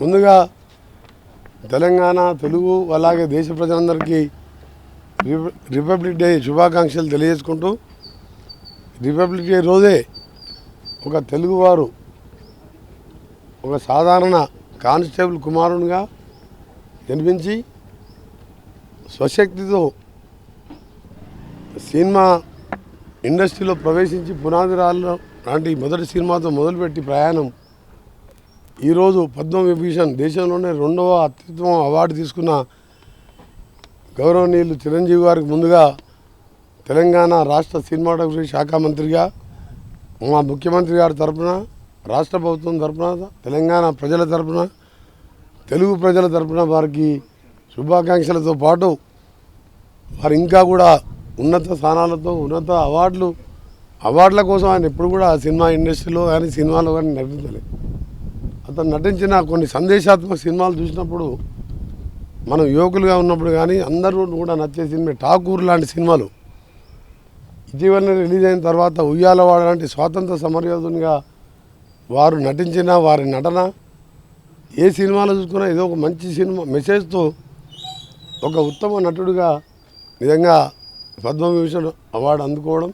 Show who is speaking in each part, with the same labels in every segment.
Speaker 1: ముందుగా తెలంగాణ తెలుగు అలాగే దేశ ప్రజలందరికీ రిపబ్లిక్ డే శుభాకాంక్షలు తెలియజేసుకుంటూ రిపబ్లిక్ డే రోజే ఒక తెలుగువారు ఒక సాధారణ కానిస్టేబుల్ కుమారునిగా జన్మించి స్వశక్తితో సినిమా ఇండస్ట్రీలో ప్రవేశించి పునాది రాళ్ళు లాంటి మొదటి సినిమాతో మొదలుపెట్టి ప్రయాణం ఈరోజు పద్మవిభూషణ్ దేశంలోనే రెండవ అత్యుత్తమ అవార్డు తీసుకున్న గౌరవనీయులు చిరంజీవి గారికి ముందుగా తెలంగాణ రాష్ట్ర సినిమాటోగ్రఫీ శాఖ మంత్రిగా మా ముఖ్యమంత్రి గారి తరఫున రాష్ట్ర ప్రభుత్వం తరపున తెలంగాణ ప్రజల తరపున తెలుగు ప్రజల తరపున వారికి శుభాకాంక్షలతో పాటు వారు ఇంకా కూడా ఉన్నత స్థానాలతో ఉన్నత అవార్డులు అవార్డుల కోసం ఆయన ఎప్పుడు కూడా సినిమా ఇండస్ట్రీలో కానీ సినిమాలో కానీ నటించలేదు. అతను నటించిన కొన్ని సందేశాత్మక సినిమాలు చూసినప్పుడు మనం యువకులుగా ఉన్నప్పుడు కానీ అందరూ కూడా నచ్చే సినిమా ఠాకూర్ లాంటి సినిమాలు. ఇటీవలనే రిలీజ్ అయిన తర్వాత ఉయ్యాలవాడ లాంటి స్వాతంత్ర సమరయోధునిగా వారు నటించిన వారి నటన ఏ సినిమాలో చూసుకున్నా ఏదో ఒక మంచి సినిమా మెసేజ్తో ఒక ఉత్తమ నటుడిగా నిజంగా పద్మవిభూషణ్ అవార్డు అందుకోవడం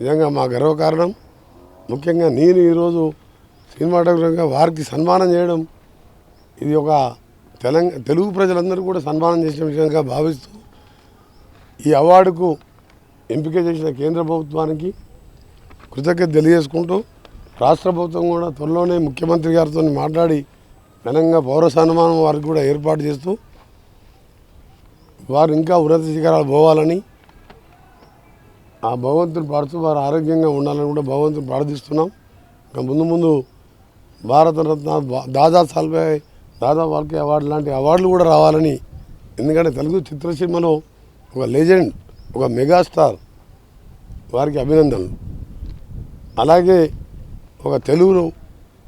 Speaker 1: నిజంగా మా గర్వకారణం. ముఖ్యంగా నేను ఈరోజు సినిమాటోగ్రఫీగా వారికి సన్మానం చేయడం ఇది ఒక తెలంగాణ తెలుగు ప్రజలందరూ కూడా సన్మానం చేసిన విషయంగా భావిస్తూ ఈ అవార్డుకు ఎంపిక చేసిన కేంద్ర ప్రభుత్వానికి కృతజ్ఞత తెలియజేసుకుంటూ రాష్ట్ర ప్రభుత్వం కూడా త్వరలోనే ముఖ్యమంత్రి గారితో మాట్లాడి ఘనంగా పౌర సన్మానం వారికి కూడా ఏర్పాటు చేస్తూ వారు ఇంకా ఉన్నత శిఖరాలు పోవాలని ఆ భగవంతుని పాడుతూ వారు ఆరోగ్యంగా ఉండాలని కూడా భగవంతుని ప్రార్థిస్తున్నాం. ఇంకా ముందు ముందు భారతరత్న దాదా సాల్వే దాదా వాల్కే అవార్డు లాంటి అవార్డులు కూడా రావాలని. ఎందుకంటే తెలుగు చిత్రసీమలో ఒక లెజెండ్ ఒక మెగాస్టార్ వారికి అభినందనలు. అలాగే ఒక తెలుగును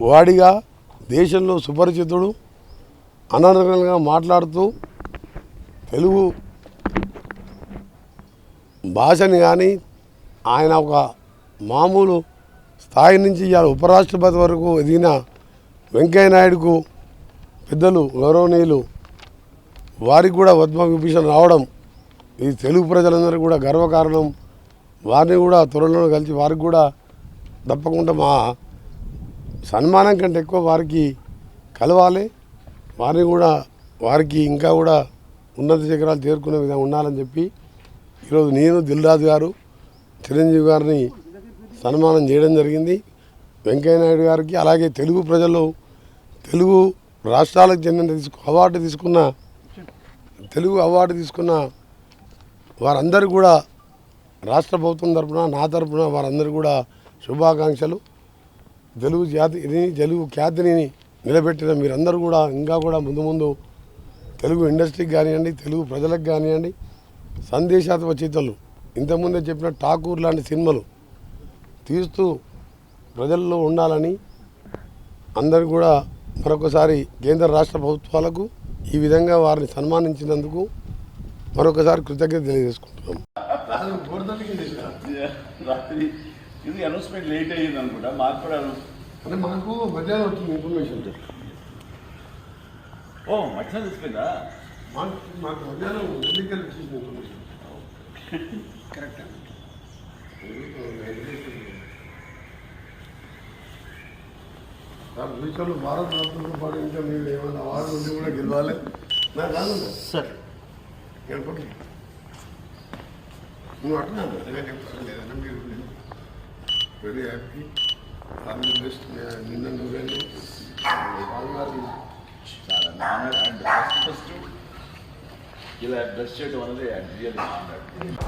Speaker 1: వాడిగా దేశంలో సుపరిచితుడు అనర్గళంగా మాట్లాడుతూ తెలుగు భాషని కానీ ఆయన ఒక మామూలు స్థాయి నుంచి ఇవాళ ఉపరాష్ట్రపతి వరకు ఎదిగిన వెంకయ్య నాయుడుకు పెద్దలు గౌరవనీయులు వారికి కూడా పద్మ విభూషణ్ రావడం ఇది తెలుగు ప్రజలందరికీ కూడా గర్వకారణం. వారిని కూడా త్వరలో కలిసి వారికి కూడా తప్పకుండా మా సన్మానం కంటే ఎక్కువ వారికి కలవాలి. వారిని కూడా వారికి ఇంకా కూడా ఉన్నత శిఖరాలు చేరుకునే విధంగా ఉండాలని చెప్పి ఈరోజు నేను దిల్రాజు గారు చిరంజీవి గారిని సన్మానం చేయడం జరిగింది. వెంకయ్యనాయుడు గారికి అలాగే తెలుగు ప్రజలు తెలుగు రాష్ట్రాలకు చెందిన తీసుకు అవార్డు తీసుకున్న తెలుగు అవార్డు తీసుకున్న వారందరూ కూడా రాష్ట్ర ప్రభుత్వం తరపున నా తరపున వారందరూ కూడా శుభాకాంక్షలు. తెలుగు జాతిని తెలుగు ఖ్యాతిని నిలబెట్టిన మీరందరూ కూడా ఇంకా కూడా ముందు ముందు తెలుగు ఇండస్ట్రీకి కానివ్వండి తెలుగు ప్రజలకు కానివ్వండి సందేశాత్మక చిత్రాలు ఇంతకుముందే చెప్పిన ఠాకూర్ లాంటి సినిమాలు తీస్తూ ప్రజల్లో ఉండాలని అందరు కూడా మరొకసారి కేంద్ర రాష్ట్ర ప్రభుత్వాలకు ఈ విధంగా వారిని సన్మానించినందుకు మరొకసారి కృతజ్ఞత తెలియజేసుకుంటున్నాం.
Speaker 2: రాత్రి ఇది అనౌన్స్మెంట్ లేట్ అయ్యింది అనుకుంటా మాకు కూడా
Speaker 1: అంటే మాకు మధ్యాహ్నం వచ్చింది ఇన్ఫర్మేషన్.
Speaker 2: ఓ మధ్యాహ్నం తీసుకుందా
Speaker 1: మాకు మాకు మధ్యాహ్నం ఎన్నికలు ఇచ్చేసిన ఇన్ఫర్మేషన్.
Speaker 3: కరెక్ట్. అండి
Speaker 1: సార్ ఫ్యూచర్లో భారత రత్నతో పాటు ఇంకా మీరు ఏమైనా వారు ఉండి కూడా గెలవాలి నాకు కాదు
Speaker 3: సార్
Speaker 1: గెలపండి నువ్వు అట్లా అదే చెప్తాను లేదన్నా మీరు very happy all the best నిన్న నువ్వేను
Speaker 2: చాలా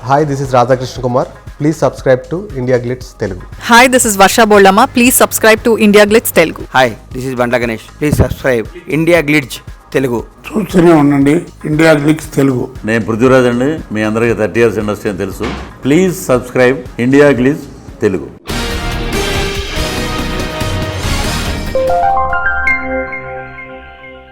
Speaker 4: Hi, this is Radhakrishna Kumar. Please subscribe to India Glitz Telugu.
Speaker 5: Hi, this is Varsha Bollama. Please subscribe to India Glitz Telugu.
Speaker 3: Hi this is Bandla Ganesh please subscribe India Glitz Telugu
Speaker 6: చూస్తూనే ఉండండి India Glitz Telugu
Speaker 7: నేను పృథ్వీరాజ్ అండి మీ అందరికీ thirty years industry అని తెలుసు please subscribe India Glitz Telugu